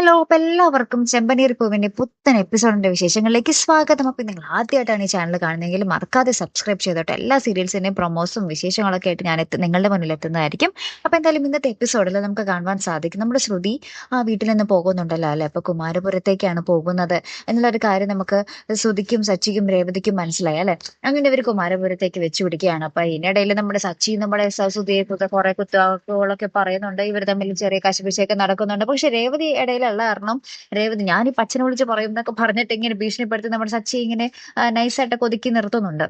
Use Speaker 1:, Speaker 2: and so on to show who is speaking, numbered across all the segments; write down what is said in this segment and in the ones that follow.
Speaker 1: Hello അപ്പൊ എല്ലാവർക്കും ചെമ്പനീർ പൂവിന്റെ പുത്തൻ എപ്പിസോഡിന്റെ വിശേഷങ്ങളിലേക്ക് സ്വാഗതം. അപ്പൊ നിങ്ങൾ ആദ്യമായിട്ടാണ് ഈ ചാനൽ കാണുന്നതെങ്കിൽ മറക്കാതെ സബ്സ്ക്രൈബ് ചെയ്തോട്ടെ. എല്ലാ സീരിയൽസിന്റെയും പ്രൊമോസും വിശേഷങ്ങളൊക്കെ ആയിട്ട് ഞാൻ എത്തി നിങ്ങളുടെ മുന്നിൽ എത്തുന്നതായിരിക്കും അപ്പൊ എന്തായാലും ഇന്നത്തെ എപ്പിസോഡിൽ നമുക്ക് കാണുവാൻ സാധിക്കും. നമ്മുടെ ശ്രുതി ആ വീട്ടിൽ നിന്ന് പോകുന്നുണ്ടല്ലോ അല്ലെ? അപ്പൊ കുമാരപുരത്തേക്കാണ് പോകുന്നത് എന്നുള്ള ഒരു കാര്യം നമുക്ക് ശ്രുതിക്കും സച്ചിക്കും രേവതിക്കും മനസ്സിലായി അല്ലെ? അങ്ങനെ ഇവർ കുമാരപുരത്തേക്ക് വെച്ച് പിടിക്കുകയാണ്. അപ്പൊ ഇതിനിടയിൽ നമ്മുടെ സച്ചി നമ്മുടെ സ- ശ്രുതിയെ കുറെ കുത്തുവാക്കുകളൊക്കെ പറയുന്നുണ്ട്. ഇവർ തമ്മിൽ ചെറിയ കശപിശയൊക്കെ നടക്കുന്നുണ്ട്. പക്ഷെ രേവതി ഇടയിലുള്ള കാരണം രേവതി ഞാൻ ഈ പച്ചനെ വിളിച്ച് പറയും പറഞ്ഞിട്ട് ഇങ്ങനെ ഭീഷണിപ്പെടുത്തി നമ്മുടെ സച്ചി ഇങ്ങനെ നൈസായിട്ടൊക്കെ ഒതുക്കി നിർത്തുന്നുണ്ട്.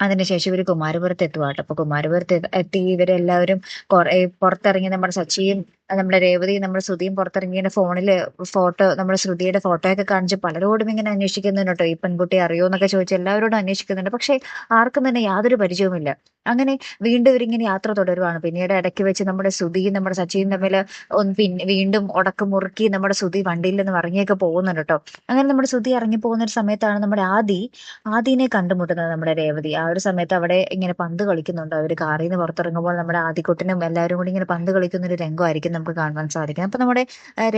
Speaker 1: അതിനുശേഷം ഇവർ കുമാരപുരത്ത് എത്തുവാട്ടോ അപ്പൊ കുമാരപുരത്ത് എത്തി ഇവരെല്ലാവരും കുറെ പുറത്തിറങ്ങി നമ്മുടെ സച്ചിയും നമ്മുടെ രേവതി നമ്മുടെ ശ്രുതിയും പുറത്തിറങ്ങിയ ഫോണിൽ ഫോട്ടോ നമ്മുടെ ശ്രുതിയുടെ ഫോട്ടോ ഒക്കെ കാണിച്ച് പലരോടും ഇങ്ങനെ അന്വേഷിക്കുന്നുണ്ട്. ഈ പെൺകുട്ടി അറിയോ എന്നൊക്കെ ചോദിച്ച് എല്ലാവരോടും അന്വേഷിക്കുന്നുണ്ട്. പക്ഷെ ആർക്കും തന്നെ യാതൊരു പരിചയവുമില്ല. അങ്ങനെ വീണ്ടും ഇവരിങ്ങനെ യാത്ര തുടരുവാണ്. പിന്നീട് ഇടയ്ക്ക് വെച്ച് നമ്മുടെ ശ്രുതിയും നമ്മുടെ സച്ചിയും തമ്മിൽ ഒന്ന് വീണ്ടും ഉടക്ക് മുറുക്കി നമ്മുടെ ശ്രുതി വണ്ടിയിൽ നിന്ന് ഇറങ്ങിയൊക്കെ പോകുന്നുണ്ട് കേട്ടോ അങ്ങനെ നമ്മുടെ ശ്രുതി ഇറങ്ങി പോകുന്ന ഒരു സമയത്താണ് നമ്മുടെ ആദി ആദിനെ കണ്ടുമുട്ടുന്നത് നമ്മുടെ രേവതി. ആ ഒരു സമയത്ത് അവിടെ ഇങ്ങനെ പന്ത് കളിക്കുന്നുണ്ട്. അവർ കാറിൽ നിന്ന് പുറത്തിറങ്ങുമ്പോൾ നമ്മുടെ ആദിക്കുട്ടിനും എല്ലാവരും കൂടി ഇങ്ങനെ പന്ത് കളിക്കുന്ന ഒരു രംഗമായിരിക്കും നമുക്ക് കാണുവാൻ സാധിക്കും. അപ്പൊ നമ്മുടെ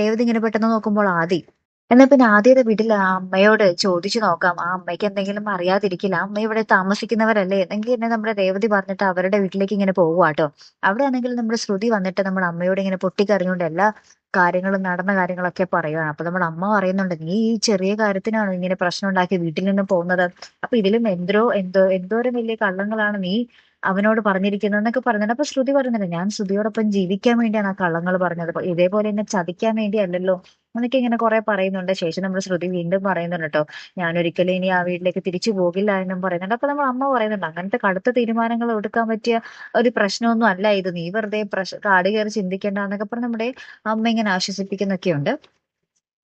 Speaker 1: രേവതി ഇങ്ങനെ പെട്ടെന്ന് നോക്കുമ്പോൾ ആദി എന്നാൽ പിന്നെ ആദ്യത്തെ വീട്ടിൽ ആ അമ്മയോട് ചോദിച്ചു നോക്കാം. ആ അമ്മയ്ക്ക് എന്തെങ്കിലും അറിയാതിരിക്കില്ല. അമ്മ ഇവിടെ താമസിക്കുന്നവരല്ലേ? എന്നെങ്കിൽ എന്നെ നമ്മുടെ രേവതി പറഞ്ഞിട്ട് അവരുടെ വീട്ടിലേക്ക് ഇങ്ങനെ പോവുക അവിടെ ആണെങ്കിൽ നമ്മുടെ ശ്രുതി വന്നിട്ട് നമ്മുടെ അമ്മയോട് ഇങ്ങനെ പൊട്ടിക്കറിഞ്ഞുകൊണ്ട് എല്ലാ കാര്യങ്ങളും നടന്ന കാര്യങ്ങളൊക്കെ പറയുകയാണ് അപ്പൊ നമ്മുടെ അമ്മ പറയുന്നുണ്ട് നീ ഈ ചെറിയ കാര്യത്തിനാണോ ഇങ്ങനെ പ്രശ്നം ഉണ്ടാക്കി വീട്ടിൽ നിന്ന് പോകുന്നത്? അപ്പൊ ഇതിലും എന്തോ എന്തോ എന്തോരം വലിയ കള്ളങ്ങളാണ് നീ അവനോട് പറഞ്ഞിരിക്കുന്നത് എന്നൊക്കെ പറയുന്നുണ്ട് അപ്പൊ ശ്രുതി പറയുന്നുണ്ട് ഞാൻ ശ്രുതിയോടൊപ്പം ജീവിക്കാൻ വേണ്ടിയാണ് ആ കള്ളങ്ങൾ പറഞ്ഞത്. ഇതേപോലെ എന്നെ ചതിക്കാൻ വേണ്ടിയല്ലല്ലോ എന്നൊക്കെ ഇങ്ങനെ കുറെ പറയുന്നുണ്ട്. ശേഷം നമ്മുടെ ശ്രുതി വീണ്ടും പറയുന്നുണ്ട് കേട്ടോ ഞാൻ ഒരിക്കലും ഇനി ആ വീട്ടിലേക്ക് തിരിച്ചു പോകില്ല എന്നും പറയുന്നുണ്ട്. അപ്പൊ നമ്മൾ അമ്മ പറയുന്നുണ്ട് അങ്ങനത്തെ കടുത്ത തീരുമാനങ്ങൾ എടുക്കാൻ പറ്റിയ ഒരു പ്രശ്നമൊന്നും അല്ല ഇത്. നീ വെറുതെ പ്രശ് കാട് കയറി ചിന്തിക്കേണ്ട എന്നൊക്കെ പറഞ്ഞ് നമ്മുടെ അമ്മ ഇങ്ങനെ ആശ്വസിപ്പിക്കുന്നൊക്കെയുണ്ട്.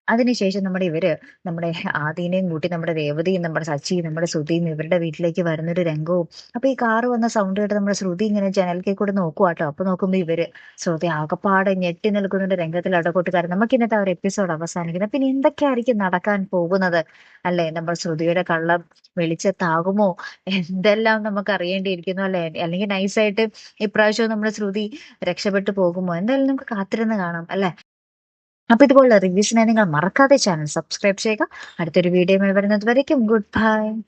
Speaker 1: അതിനുശേഷം നമ്മുടെ ഇവർ നമ്മുടെ ആദീനയും കൂട്ടി നമ്മുടെ രേവതിയും നമ്മുടെ സച്ചിയും നമ്മുടെ ശ്രുതിയും ഇവരുടെ വീട്ടിലേക്ക് വരുന്നൊരു രംഗവും. അപ്പൊ ഈ കാറ് വന്ന സൗണ്ട് കേട്ട് നമ്മുടെ ശ്രുതി ഇങ്ങനെ ജനൽക്കേ കൂടെ നോക്കുവാട്ടോ അപ്പൊ നോക്കുമ്പോ ഇവർ ശ്രുതി ആകപ്പാടെ ഞെട്ടി നിൽക്കുന്ന രംഗത്തിൽ കൂട്ടുകാരൻ നമുക്ക് ഇന്നത്തെ ഒരു എപ്പിസോഡ് അവസാനിക്കുന്നത് പിന്നെ എന്തൊക്കെയായിരിക്കും നടക്കാൻ പോകുന്നത്? അല്ലെ? നമ്മുടെ ശ്രുതിയുടെ കള്ളം വെളിച്ചത്താകുമോ? എന്തെല്ലാം നമുക്ക് അറിയേണ്ടിയിരിക്കുന്നു അല്ലെ? അല്ലെങ്കിൽ നൈസായിട്ട് ഇപ്രാവശ്യവും നമ്മുടെ ശ്രുതി രക്ഷപ്പെട്ടു പോകുമോ? എന്തായാലും നമുക്ക് കാത്തിരുന്ന് കാണാം. അല്ലെ? അപ്പൊ ഇതുപോലുള്ള റിവ്യൂസിനെ നിങ്ങൾ മറക്കാതെ ചാനൽ സബ്സ്ക്രൈബ് ചെയ്യുക. അടുത്തൊരു വീഡിയോ വരുന്നത് വരയ്ക്കും. Good bye